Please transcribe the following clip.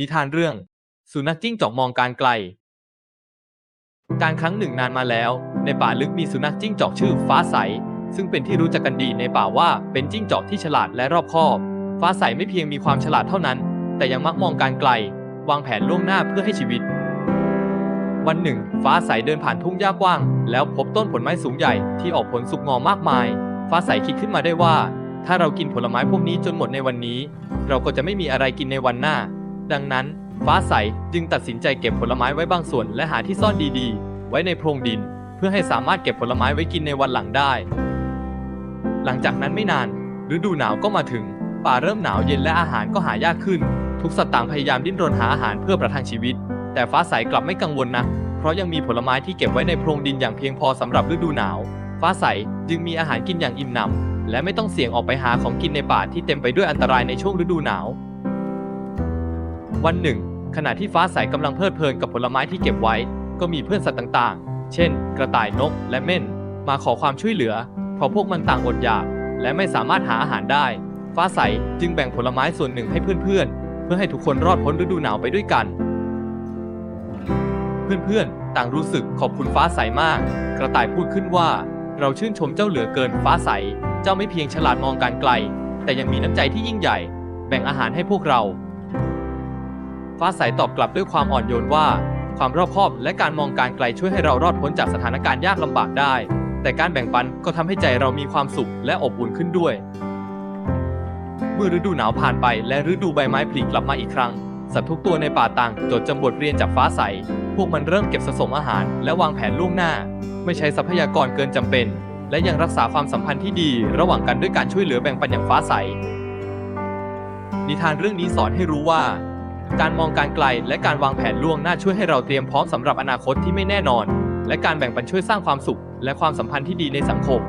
นิทานเรื่อง สุนัขจิ้งจอกมองการไกล การครั้งหนึ่งนานมาแล้ว ในป่าลึกมีสุนัขจิ้งจอกชื่อฟ้าใส ซึ่งเป็นที่รู้จักกันดีในป่าว่าเป็นจิ้งจอกที่ฉลาดและรอบคอบ ฟ้าใสไม่เพียงมีความฉลาดเท่านั้น แต่ยังมักมองการไกล วางแผนล่วงหน้าเพื่อให้ชีวิต วันหนึ่ง ฟ้าใสเดินผ่านทุ่งหญ้ากว้าง แล้วพบต้นผลไม้สูงใหญ่ที่ออกผลสุกงอมากมาย ฟ้าใสคิดขึ้นมาได้ว่า ถ้าเรากินผลไม้พวกนี้จนหมดในวันนี้ เราก็จะไม่มีอะไรกินในวันหน้า ดังนั้น ฟ้าใสจึงตัดสินใจเก็บผลไม้ไว้บางส่วนและหาที่ซ่อนดีๆ ไว้ในโพรงดิน เพื่อให้สามารถเก็บผลไม้ไว้กินในวันหลังได้ หลังจากนั้นไม่นานฤดูหนาวก็มาถึง ป่าเริ่มหนาวเย็นและอาหารก็หายากขึ้น ทุกสัตว์ต่างพยายามดิ้นรนหาอาหารเพื่อประทังชีวิต แต่ฟ้าใสกลับไม่กังวลนะเพราะยังมีผลไม้ที่เก็บไว้ในโพรงดินอย่างเพียงพอสำหรับฤดูหนาว ฟ้าใสจึงมีอาหารกินอย่างอิ่มหนำและไม่ต้องเสี่ยงออกไปหาของกินในป่าที่เต็มไปด้วยอันตรายในช่วงฤดูหนาว วันหนึ่ง ขณะที่ฟ้าใสกำลังเพลิดเพลินกับผลไม้ที่เก็บไว้ ก็มีเพื่อนสัตว์ต่างๆ เช่น กระต่ายนกและเม่น มาขอความช่วยเหลือ เพราะพวกมันต่างอดอยาก และไม่สามารถหาอาหารได้ ฟ้าใสจึงแบ่งผลไม้ส่วนหนึ่งให้เพื่อนๆ เพื่อให้ทุกคนรอดพ้นฤดูหนาวไปด้วยกัน เพื่อนๆ ต่างรู้สึกขอบคุณฟ้าใสมาก กระต่ายพูดขึ้นว่า เราชื่นชมเจ้าเหลือเกินฟ้าใส เจ้าไม่เพียงฉลาดมองการไกล แต่ยังมีน้ำใจที่ยิ่งใหญ่ แบ่งอาหารให้พวกเรา ฟ้าใสตอบกลับด้วยความอ่อนโยนว่า ความรอบคอบและการมองการไกลช่วยให้เรารอดพ้นจากสถานการณ์ยากลำบากได้ แต่การแบ่งปันก็ทำให้ใจเรามีความสุขและอบอุ่นขึ้นด้วย เมื่อฤดูหนาวผ่านไปและฤดูใบไม้ผลิกลับมาอีกครั้ง สัตว์ทุกตัวในป่าต่างจดจำบทเรียนจากฟ้าใส พวกมันเริ่มเก็บสะสมอาหาร และวางแผนล่วงหน้า ไม่ใช้ทรัพยากรเกินจำเป็น และยังรักษาความสัมพันธ์ที่ดี ระหว่างกันด้วยการช่วยเหลือแบ่งปันอย่างฟ้าใส นิทานเรื่องนี้สอนให้รู้ว่า การมองการไกลและการวางแผนล่วงหน้าช่วยให้เราเตรียมพร้อมสำหรับอนาคตที่ไม่แน่นอน และการแบ่งปันช่วยสร้างความสุข และความสัมพันธ์ที่ดีในสังคม